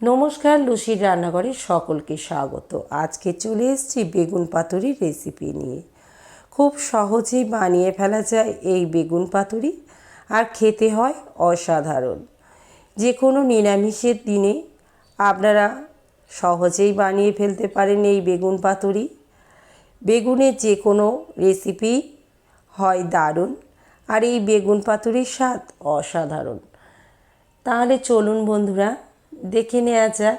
নমস্কার লুসির রান্নাঘরে সকলকে স্বাগত। আজকে চলে এসেছি বেগুন পাতুরি রেসিপি নিয়ে। খুব সহজেই বানিয়ে ফেলা যায় এই বেগুন পাতুরি, আর খেতে হয় অসাধারণ। যে কোনো নিরামিষের দিনে আপনারা সহজেই বানিয়ে ফেলতে পারেন এই বেগুন পাতুরি। বেগুনের যে কোনো রেসিপি হয় দারুণ, আর এই বেগুন পাতুরির স্বাদ অসাধারণ। তাহলে চলুন বন্ধুরা দেখে নেওয়া যাক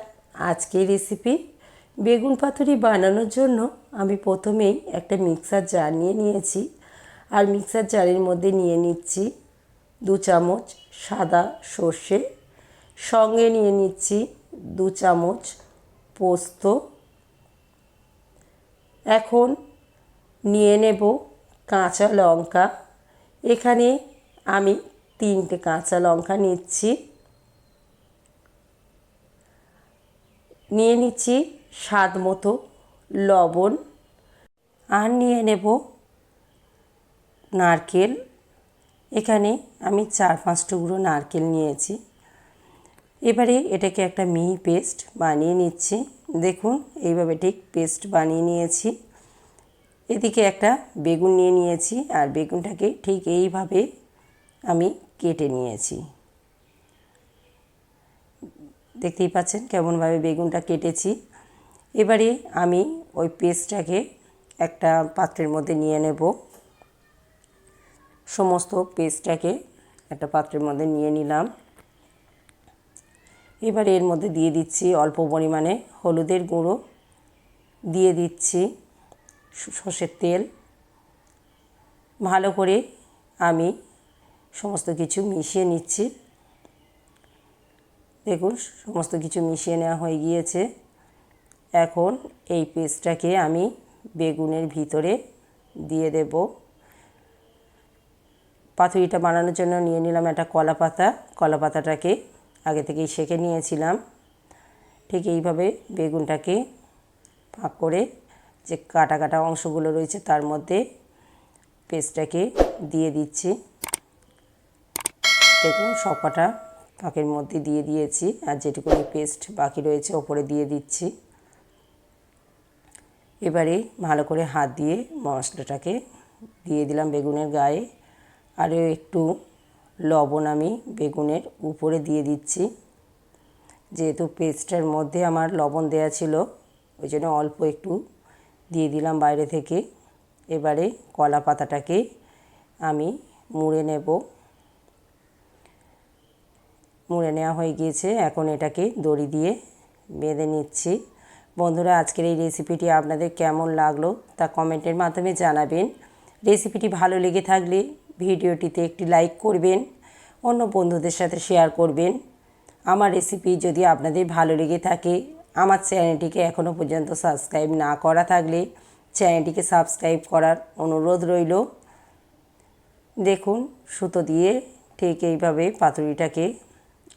আজকের রেসিপি বেগুন পাতুরি বানানোর জন্য আমি প্রথমেই একটা মিক্সার জার নিয়ে নিয়েছি। আর মিক্সার জারের মধ্যে নিয়ে নিচ্ছি দু চামচ সাদা সর্ষে। সঙ্গে নিয়ে নিচ্ছি দু চামচ পোস্ত। এখন নিয়ে নেব কাঁচা লঙ্কা। এখানে আমি তিনটে কাঁচা লঙ্কা নিচ্ছি। নিয়ে নিচ্ছি স্বাদ মতো লবণ আর নিয়ে নেব নারকেল। এখানে আমি চার পাঁচ টুকরো নারকেল নিয়েছি। এবারে এটাকে একটা মিহি পেস্ট বানিয়ে নিচ্ছি। দেখুন, এইভাবে ঠিক পেস্ট বানিয়ে নিয়েছি। এদিকে একটা বেগুন নিয়ে নিয়েছি আর বেগুনটাকে ঠিক এইভাবে আমি কেটে নিয়েছি। দেখতেই পাচ্ছেন কেমনভাবে বেগুনটা কেটেছি। এবারে আমি ওই পেস্টটাকে একটা পাত্রের মধ্যে নিয়ে নেব। সমস্ত পেস্টটাকে একটা পাত্রের মধ্যে নিয়ে নিলাম। এবারে এর মধ্যে দিয়ে দিচ্ছি অল্প পরিমাণে হলুদের গুঁড়ো। দিয়ে দিচ্ছি সর্ষের তেল। ভালো করে আমি সমস্ত কিছু মিশিয়ে নিচ্ছি। দেখুন, সমস্ত কিছু মিশিয়ে নেওয়া হয়ে গিয়েছে। এখন এই পেস্টটাকে আমি বেগুনের ভিতরে দিয়ে দেব। পাতুরিটা বানানোর জন্য নিয়ে নিলাম একটা কলা পাতা। কলা পাতাটাকে আগে থেকেই সেঁকে নিয়েছিলাম। ঠিক এইভাবে বেগুনটাকে ফাঁক করে যে কাটা কাটা অংশগুলো রয়েছে তার মধ্যে পেস্টটাকে দিয়ে দিচ্ছি। দেখুন, সবকটা ফাঁকের মধ্যে দিয়ে দিয়েছি আর যেটুকুনি পেস্ট বাকি রয়েছে ওপরে দিয়ে দিচ্ছি। এবারে ভালো করে হাত দিয়ে মশলাটাকে দিয়ে দিলাম বেগুনের গায়ে। আরও একটু লবণ আমি বেগুনের উপরে দিয়ে দিচ্ছি। যেহেতু পেস্টের মধ্যে আমার লবণ দেয়া ছিল, ওই জন্য অল্প একটু দিয়ে দিলাম বাইরে থেকে। এবারে কলা পাতাটাকে আমি মুড়ে নেব। মুড়ে নেওয়া হয়ে গিয়েছে। এখন এটাকে দড়ি দিয়ে বেঁধে নিচ্ছি। বন্ধুরা, আজকের এই রেসিপিটি আপনাদের কেমন লাগল তা কমেন্টের মাধ্যমে জানাবেন। রেসিপিটি ভালো লেগে থাকলে ভিডিওটিতে একটি লাইক করবেন, অন্য বন্ধুদের সাথে শেয়ার করবেন। আমার রেসিপি যদি আপনাদের ভালো লেগে থাকে, আমার চ্যানেলটিকে এখনও পর্যন্ত সাবস্ক্রাইব না করা থাকলে চ্যানেলটিকে সাবস্ক্রাইব করার অনুরোধ রইল। দেখুন, সুতো দিয়ে ঠিক এইভাবে পাতুরিটাকে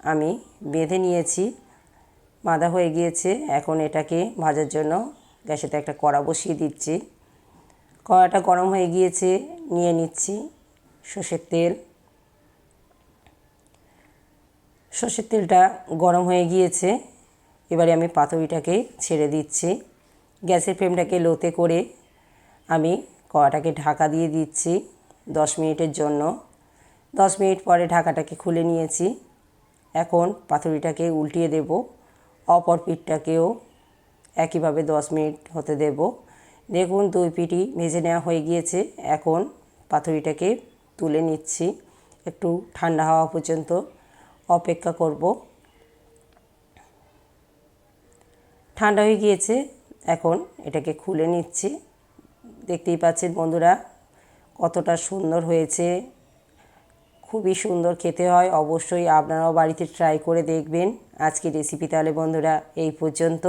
আমি বেঁধে নিয়েছি। বাঁধা হয়ে গিয়েছে। এখন এটাকে ভাজার জন্য গ্যাসেতে একটা কড়া বসিয়ে দিচ্ছি। কড়াটা গরম হয়ে গিয়েছে। নিয়ে নিচ্ছি সর্ষের তেল। সর্ষের তেলটা গরম হয়ে গিয়েছে। এবারে আমি পাতুরিটাকে ছেড়ে দিচ্ছি। গ্যাসের ফ্লেমটাকে লোতে করে আমি কড়াটাকে ঢাকা দিয়ে দিচ্ছি দশ মিনিটের জন্য। দশ মিনিট পরে ঢাকাটাকে খুলে নিয়েছি। এখন পাতুরিটাকে উল্টিয়ে দেব। অপর পিঠটাকেও একইভাবে দশ মিনিট হতে দেব। দেখুন, দুই পিঠই ভেজে নেওয়া হয়ে গিয়েছে। এখন পাতুরিটাকে তুলে নিচ্ছি। একটু ঠান্ডা হওয়া পর্যন্ত অপেক্ষা করব। ঠান্ডা হয়ে গিয়েছে। এখন এটাকে খুলে নিচ্ছি। দেখতেই পাচ্ছেন বন্ধুরা, কতটা সুন্দর হয়েছে। খুবই সুন্দর খেতে হয়, অবশ্যই আপনারাও বাড়িতে ট্রাই করে দেখবেন। আজকের রেসিপি তাহলে বন্ধুরা, এই পর্যন্ত।